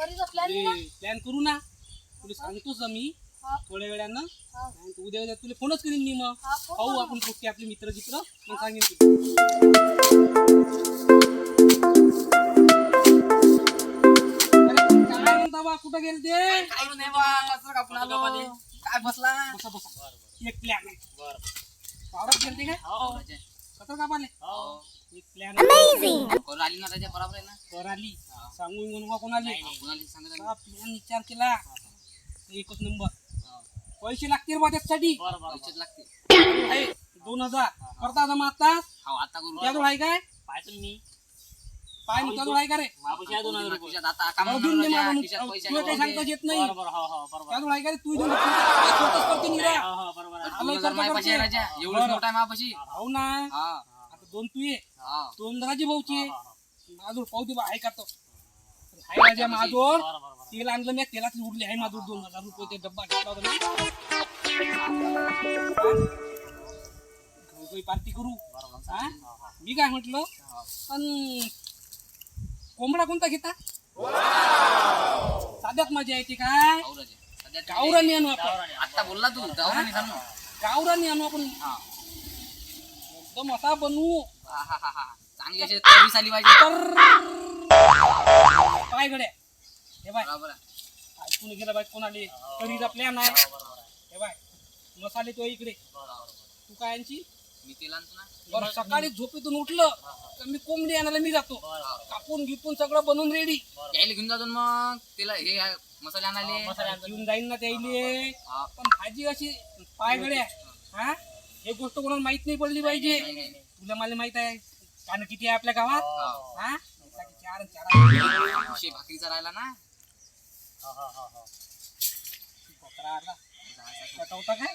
Plan करू ना. तुला सांगतोच मी. हा. थोड्या वेळानं. हा. उद्या उद्या तुला फोनच करीन मी मग. हा, पाहू. आपण कुठे आपले मित्र गित्र. मग सांगेन काय म्हणता बा? कुठं गेले ते कचरा काय बसला? बसा बसा. एक प्लॅन आहे. पावरात गेलते काय? कसं का पाले एक प्लॅन आली ना त्याच्या बरोबर आहे ना. कर आली सांगून कोणाला? हा प्लॅन विचार केला. एकच नंबर. पैसे लागतील बा त्याच्यासाठी. पैसेच लागते आहे, दोन हजार. करता जमा आता हो आता करू. त्याजवळ आहे काय? पाहतो मी. पाय मग त्याजवळ आहे का रे? मापूस आहे दोन हजार रुपये. पैसे तुला काही सांगता येत नाही. हो हो बरोबर त्याजवळ आहे का रे? तू इथून स्वतःच करते निरा हो हो हो ना. हा. आता दोन तू ये. हा. दोन राजी भाऊची. माझूर पाहू दे बा आहे का तो? आहे राजा बरं. तेल आणलं मी तेलातली उरली आहे माझोर दोन हजार रुपये ते डब्बा घेतला होता मी पार्टी करू. हा? मी काय म्हटलं? पण कोंबडा कोणता घेता? साध्यात मजा येते काय? गावरानी. आणू आपण. आता बोलला तू गावरानी सांग ना. गावरानी आणू आपण. एकदम असा बनवू हा, हा, हा, हा. चांगली अशी तर्रीस आली पाहिजे. काय गड्या? हे बाय. बरोबर आहे. ऐकून गेलं बाय कोणाले तरीचा प्लॅन आहे. हो, बरोबर आहे. हे बाय. मसाले तो इकडे. बरोबर. तू काय यांची मी तेल आणतो ना. बरं सकाळी झोपेतून उठलं तर मी कोंबडी आणायला मी जातो. कापून गिपून सगळं बनवून रेडी यायला घेऊन जातो ना मग. तिला हे आहे, मसाले आणाले. घेऊन जाईन ना त्याईले हा. पण भाजी अशी पाय गड्या. हा. हे? गोष्ट कोणाला माहीत नाही पडली पाहिजे. नाही, नाही, नाही. तुला मला माहीत आहे. कान किती आहे आपल्या गावात? हो, हा? एकाचे चार आणि चार विषय भाकरीचा राहिला ना? हो, हो, हो, हो. आला. काय.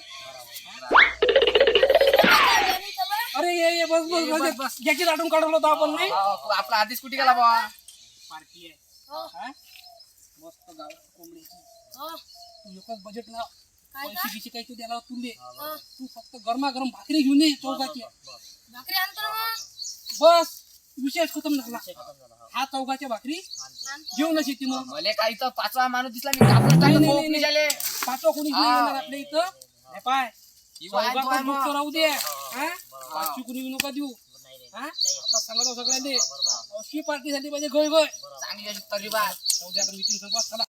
अरे ये ये बस ये, बस बस. ज्याची लाटून काढवलं होतं आपण नाही? हा, तू आपला आधीच कुठे गेला बा पार्टी आहे. हो. हा? मस्त गाव कोंबडीची हो. तू एकच बजेट लाव काय पैसे काही तू द्याला तुले हो. तू फक्त गरमागरम भाकरी घेऊन ये चौकाची. भाकरी आणतो ना मग. बस विषय खतम झाला. हो. चौकाच्या भाकरी आणतो घेऊन अशी ती मग. मले काही तर पाचवा माणूस दिसला मी नाही, नाही, नाही. झाले पाचवा कोणी घेऊन हा. येणार आपल्या इथं? हे पाय. युवा आहे, तो आहे चौकातच मग. नुसतं राहू दे. हा? पाचवी कोणी येऊ नका देऊ. हा? आता सांगतो सगळ्यांनी. अशी पार्टी झाली पाहिजे गय गय चांगली अशी संपत चला